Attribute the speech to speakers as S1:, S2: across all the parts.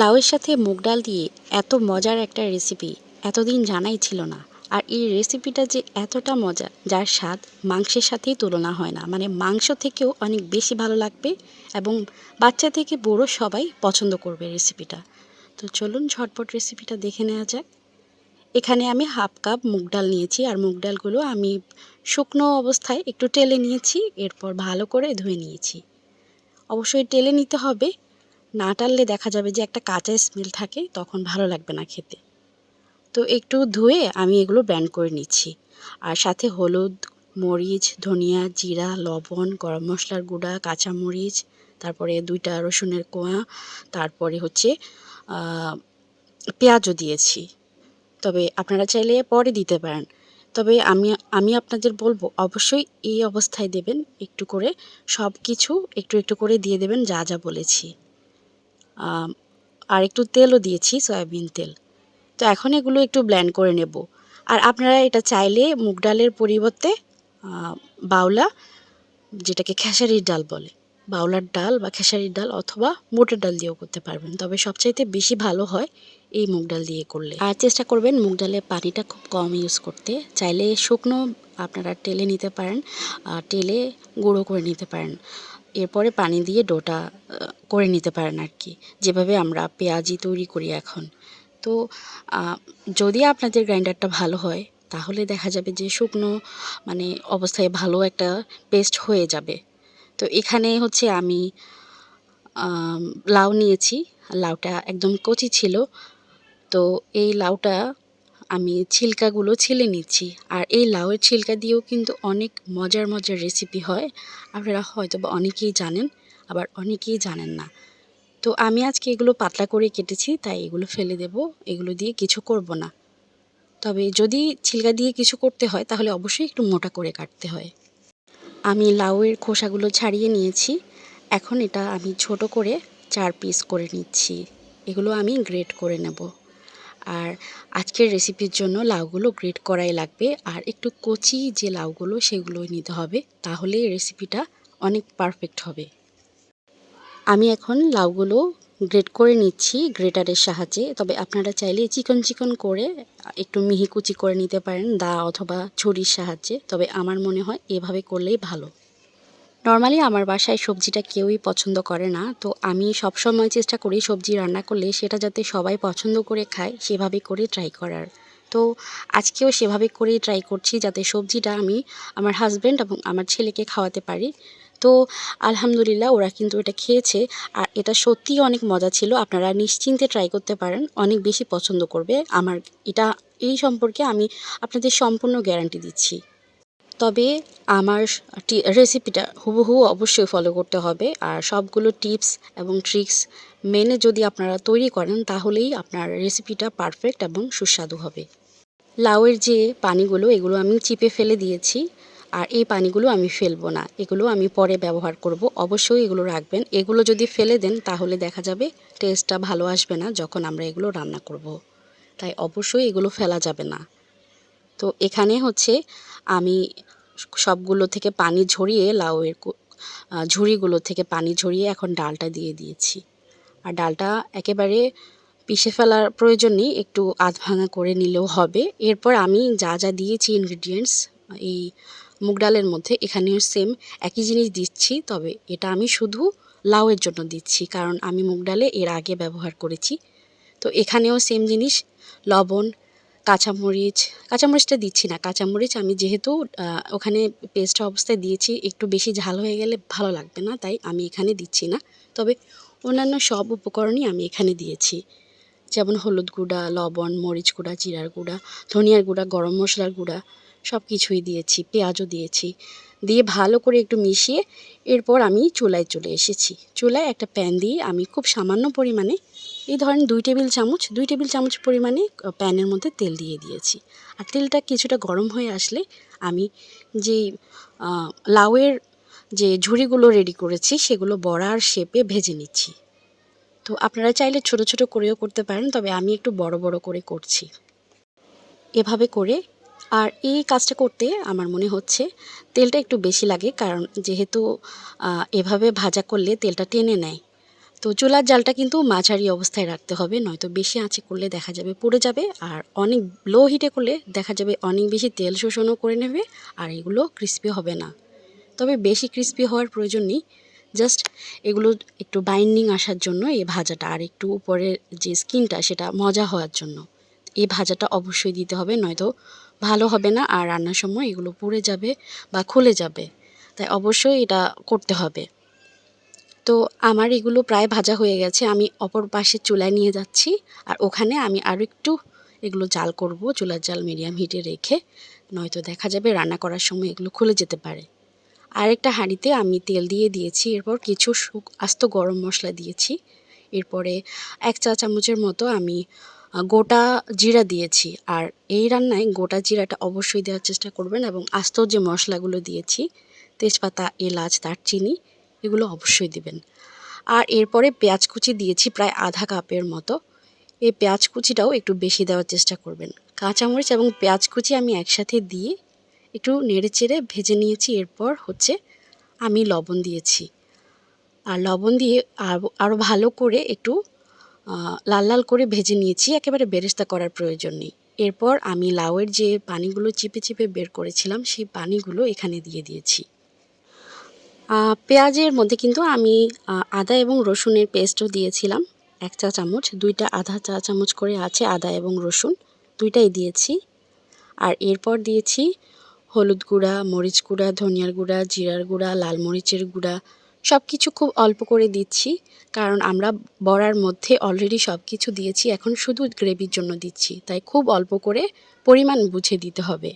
S1: লাউয়ের সাথে মুগ ডাল দিয়ে এত মজার একটা রেসিপি এতদিন জানাই ছিল না। আর এই রেসিপিটা যে এতটা মজা, যার স্বাদ মাংসের সাথেই তুলনা হয় না। মানে মাংস থেকেও অনেক বেশি ভালো লাগবে এবং বাচ্চা থেকে বুড়ো সবাই পছন্দ করবে রেসিপিটা তো চলুন ঝটপট রেসিপিটা দেখে নেওয়া যাক। এখানে আমি হাফ কাপ মুগ ডাল নিয়েছি আর মুগ ডালগুলো আমি শুকনো অবস্থায় একটু টেলে নিয়েছি, এরপর ভালো করে ধুয়ে নিয়েছি। অবশ্যই টেলে নিতে হবে। না টাললে দেখা যাবে যে একটা কাঁচা স্মেল থাকে, তখন ভালো লাগবে না খেতে। তো একটু ধুয়ে আমি এগুলো ব্যান্ড করে নিচ্ছি। আর সাথে হলুদ, মরিচ, ধনিয়া, জিরা, লবণ, গরম মশলার গুঁড়া, কাঁচামরিচ, তারপরে দুইটা রসুনের কোয়া, তারপরে হচ্ছে পেঁয়াজও দিয়েছি। তবে আপনারা চাইলে পরে দিতে পারেন। তবে আমি আমি আপনাদের বলব, অবশ্যই এই অবস্থায় দেবেন, একটু করে সব কিছু একটু একটু করে দিয়ে দেবেন যা যা বলেছি। আর একটু তেলও দিয়েছি, সয়াবিন তেল। তো এখন এগুলো একটু ব্ল্যান্ড করে নেব। আর আপনারা এটা চাইলে মুগ ডালের পরিবর্তে বাউলা যেটাকে খেসারির ডাল বলে। বাউলার ডাল বা খেসারির ডাল অথবা মোটের ডাল দিয়েও করতে পারবেন। তবে সবচাইতে বেশি ভালো হয় এই মুগ ডাল দিয়ে করলে। আর চেষ্টা করবেন মুগ ডালের পানিটা খুব কম ইউজ করতে। চাইলে শুকনো আপনারা টেলে নিতে পারেন টেলে গুঁড়ো করে নিতে পারেন। এরপরে পানি দিয়ে ডোটা করে নিতে পারেন আর কি। যেভাবে আমরা পেঁয়াজি তৈরি করি এখন। তো যদি আপনাদের গ্রাইন্ডারটা ভালো হয়, তাহলে দেখা যাবে যে শুকনো মানে অবস্থায় ভালো একটা পেস্ট হয়ে যাবে। তো এখানে হচ্ছে আমি লাউ নিয়েছি। লাউটা একদম কচি ছিল। তো এই লাউটা আমি ছিলকাগুলো ছিলে নিচ্ছি। আর এই লাউয়ের ছিলকা দিয়েও কিন্তু অনেক মজার মজার রেসিপি হয়। আপনারা হয়তো বা অনেকেই জানেন, আবার অনেকেই জানেন না। তো আমি আজকে এগুলো পাতলা করে কেটেছি, তাই এগুলো ফেলে দেব। এগুলো দিয়ে কিছু করব না। তবে যদি ছিলকা দিয়ে কিছু করতে হয়, তাহলে অবশ্যই একটু মোটা করে কাটতে হয়। আমি লাউয়ের খোসাগুলো ছাড়িয়ে নিয়েছি। এখন এটা আমি ছোট করে চার পিস করে নিচ্ছি। এগুলো আমি গ্রেট করে নেব। আর আজকের রেসিপির জন্য লাউগুলো গ্রেট করাই লাগবে। আর একটু কচি যে লাউগুলো, সেগুলো নিতে হবে তাহলে রেসিপিটা অনেক পারফেক্ট হবে। আমি এখন লাউগুলো গ্রেট করে নিচ্ছি গ্রেটারের সাহায্যে। তবে আপনারা চাইলে চিকন চিকন করে একটু মিহি কুচি করে নিতে পারেন, দা অথবা ছুরির সাহায্যে। তবে আমার মনে হয় এভাবে করলেই ভালো। নর্মালি আমার বাসায় সবজিটা কেউই পছন্দ করে না, তো আমি সবসময় চেষ্টা করি সবজি রান্না করলে সেটা যাতে সবাই পছন্দ করে খায়, সেভাবে করে ট্রাই করার। তো আজকেও সেভাবে করেই ট্রাই করছি যাতে সবজিটা আমি আমার হাজব্যান্ড এবং আমার ছেলেকে খাওয়াতে পারি। তো আলহামদুলিল্লাহ ওরা কিন্তু এটা খেয়েছে, আর এটা সত্যিই অনেক মজা ছিল। আপনারা নিশ্চিন্তে ট্রাই করতে পারেন, অনেক বেশি পছন্দ করবে। আমার এটা, এই সম্পর্কে আমি আপনাদের সম্পূর্ণ গ্যারান্টি দিচ্ছি। তবে আমার রেসিপিটা হুবহু অবশ্যই ফলো করতে হবে। আর সবগুলো টিপস এবং ট্রিক্স মেনে যদি আপনারা তৈরি করেন, তাহলেই আপনার রেসিপিটা পারফেক্ট এবং সুস্বাদু হবে। লাউয়ের যে পানিগুলো, এগুলো আমি চিপে ফেলে দিয়েছি। আর এই পানিগুলো আমি ফেলব না। এগুলো আমি পরে ব্যবহার করব। অবশ্যই এগুলো রাখবেন। এগুলো যদি ফেলে দেন, তাহলে দেখা যাবে টেস্টটা ভালো আসবে না যখন আমরা এগুলো রান্না করব। তাই অবশ্যই এগুলো ফেলা যাবে না। তো এখানে হচ্ছে আমি সবগুলো থেকে পানি ঝরিয়ে লাউয়ের ঝুড়িগুলো থেকে পানি ঝরিয়ে এখন ডালটা দিয়ে দিয়েছি। আর ডালটা একেবারে পিষে ফেলার প্রয়োজন নেই, একটু আধ ভাঙা করে নিলেও হবে। এরপর আমি যা যা দিয়েছি ইনগ্রিডিয়েন্টস এই মুগ ডালের মধ্যে এখানেও সেম একই জিনিস দিচ্ছি, তবে এটা আমি শুধু লাউয়ের জন্য দিচ্ছি, কারণ আমি মুগ ডালে এর আগে ব্যবহার করেছি। তো এখানেও সেম জিনিস, লবণ কাঁচামরিচ, কাঁচামরিচটা দিচ্ছি না। কাঁচামরিচ আমি যেহেতু ওখানে পেস্ট অবস্থায় দিয়েছি, একটু বেশি ঝাল হয়ে গেলে ভালো লাগবে না, তাই আমি এখানে দিচ্ছি না। তবে অন্যান্য সব উপকরণই আমি এখানে দিয়েছি। যেমন হলুদ গুঁড়া, লবণ, মরিচ গুঁড়া, জিরার গুঁড়া, ধনিয়ার গুঁড়া, গরম মশলার গুঁড়া সব কিছুই দিয়েছি, পেঁয়াজও দিয়েছি। দিয়ে ভালো করে একটু মিশিয়ে এরপর আমি চুলায় চলে এসেছি। চুলায় একটা প্যান দিয়ে আমি খুব সামান্য পরিমাণে এই ধরেন দুই টেবিল চামচ, দুই টেবিল চামচ পরিমাণে প্যানের মধ্যে তেল দিয়ে দিয়েছি। আর তেলটা কিছুটা গরম হয়ে আসলে আমি যে লাউয়ের যে ঝুড়িগুলো রেডি করেছি, সেগুলো বড়ার শেপে ভেজে নিচ্ছি। তো আপনারা চাইলে ছোট ছোট করেও করতে পারেন, তবে আমি একটু বড় বড় করে করছি। এভাবে করে, আর এই কাজটা করতে আমার মনে হচ্ছে তেলটা একটু বেশি লাগে, কারণ যেহেতু এভাবে ভাজা করলে তেলটা টেনে নেয়। তো চুলার জালটা কিন্তু মাঝারি অবস্থায় রাখতে হবে, নয়তো বেশি আঁচে করলে দেখা যাবে পুড়ে যাবে, আর অনেক লো হিটে করলে দেখা যাবে অনেক বেশি তেল শোষণও করে নেবে, আর এগুলো ক্রিস্পি হবে না। তবে বেশি ক্রিস্পি হওয়ার প্রয়োজন নেই জাস্ট এগুলো একটু বাইন্ডিং আসার জন্য এই ভাজাটা, আর একটু উপরের যে স্কিনটা সেটা মজা হওয়ার জন্য। এই ভাজাটা অবশ্যই দিতে হবে, নয়তো ভালো হবে না, আর রান্নার সময় এগুলো পুড়ে যাবে বা খুলে যাবে, তাই অবশ্যই এটা করতে হবে। তো আমার এগুলো প্রায় ভাজা হয়ে গেছে। আমি অপর পাশে চুলায় নিয়ে যাচ্ছি আর ওখানে আমি আরও একটু এগুলো জাল করব, চুলার জাল মিডিয়াম হিটে রেখে। নয়তো দেখা যাবে রান্না করার সময় এগুলো খুলে যেতে পারে। আরেকটা হাঁড়িতে আমি তেল দিয়ে দিয়েছি, এরপর কিছু শুক আস্ত গরম মশলা দিয়েছি। এরপরে এক চা চামচের মতো আমি গোটা জিরা দিয়েছি। আর এই রান্নায় গোটা জিরাটা অবশ্যই দেওয়ার চেষ্টা করবেন এবং আস্ত যে মশলাগুলো দিয়েছি, তেজপাতা, এলাচ, দারচিনি এগুলো অবশ্যই দিবেন। আর এরপরে পেঁয়াজ কুচি দিয়েছি প্রায় আধা কাপের মতো। এই পেঁয়াজ কুচিটাও একটু বেশি দেওয়ার চেষ্টা করবেন। কাঁচামরিচ এবং পেঁয়াজ কুচি আমি একসাথে দিয়ে একটু নেড়ে চেড়ে ভেজে নিয়েছি। এরপর হচ্ছে আমি লবণ দিয়েছি। আর লবণ দিয়ে আরও ভালো করে একটু লাল লাল করে ভেজে নিয়েছি। একেবারে বেরেস্তা করার প্রয়োজন নেই। এরপর আমি লাউয়ের যে পানিগুলো চিপে চিপে বের করেছিলাম, সেই পানিগুলো এখানে দিয়ে দিয়েছি। পেঁয়াজের মধ্যে কিন্তু আমি আদা এবং রসুনের পেস্টও দিয়েছিলাম। এক চা চামচ, দুইটা আধা চা চামচ করে আছে আদা এবং রসুন, দুইটাই দিয়েছি। আর এরপর দিয়েছি হলুদ গুঁড়া, মরিচ গুঁড়া, ধনিয়ার গুঁড়া, জিরার গুঁড়া, লাল মরিচের গুঁড়া। সব কিছু খুব অল্প করে দিচ্ছি, কারণ আমরা বড়ার মধ্যে অলরেডি সব কিছু দিয়েছি, এখন শুধু গ্রেভির জন্য দিচ্ছি। তাই খুব অল্প করে পরিমাণ বুঝে দিতে হবে।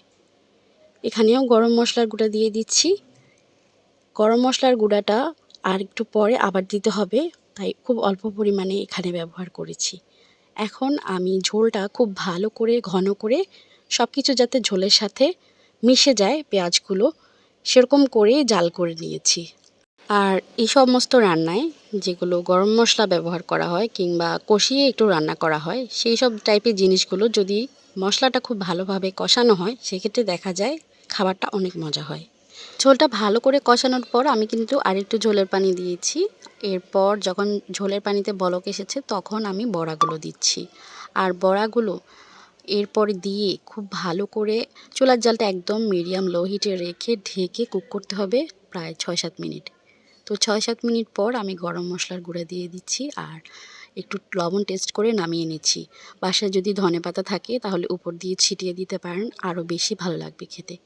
S1: এখানেও গরম মশলার গুঁড়া দিয়ে দিচ্ছি। গরম মশলার গুঁড়াটা আর একটু পরে আবার দিতে হবে। তাই খুব অল্প পরিমাণে এখানে ব্যবহার করেছি। এখন আমি ঝোলটা খুব ভালো করে, ঘন করে সব কিছু যাতে ঝোলের সাথে মিশে যায় পেঁয়াজগুলো, সেরকম করেই জাল করে নিয়েছি। আর এই সমস্ত রান্নায় যেগুলো গরম মশলা ব্যবহার করা হয় কিংবা কষিয়ে একটু রান্না করা হয়, সেই সব টাইপের জিনিসগুলো যদি মশলাটা খুব ভালোভাবে কষানো হয়, সেক্ষেত্রে দেখা যায় খাবারটা অনেক মজা হয়। ঝোলটা ভালো করে কষানোর পর আমি কিন্তু আরেকটু ঝোলের পানি দিয়েছি। এরপর যখন ঝোলের পানিতে বলক এসেছে তখন আমি বড়াগুলো দিচ্ছি। আর বড়াগুলো এরপর দিয়ে খুব ভালো করে চুলার জালটা একদম মিডিয়াম লো হিটে রেখে ঢেকে কুক করতে হবে প্রায় ছয় সাত মিনিট। তো ছয় সাত মিনিট পর আমি গরম মশলার গুঁড়া দিয়ে দিচ্ছি আর একটু লবণ টেস্ট করে নামিয়ে নিচ্ছি। বাসায় যদি ধনে পাতা থাকে তাহলে উপর দিয়ে ছিটিয়ে দিতে পারেন, আরও বেশি ভালো লাগবে খেতে।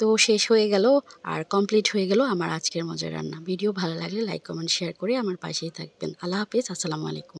S1: তো শেষ হয়ে গেল আর কমপ্লিট হয়ে গেল আমার আজকের মজার রান্না। ভিডিও ভালো লাগলে লাইক কমেন্ট শেয়ার করে আমার পাশেই থাকবেন। আল্লাহ হাফিজ, আসসালামু আলাইকুম।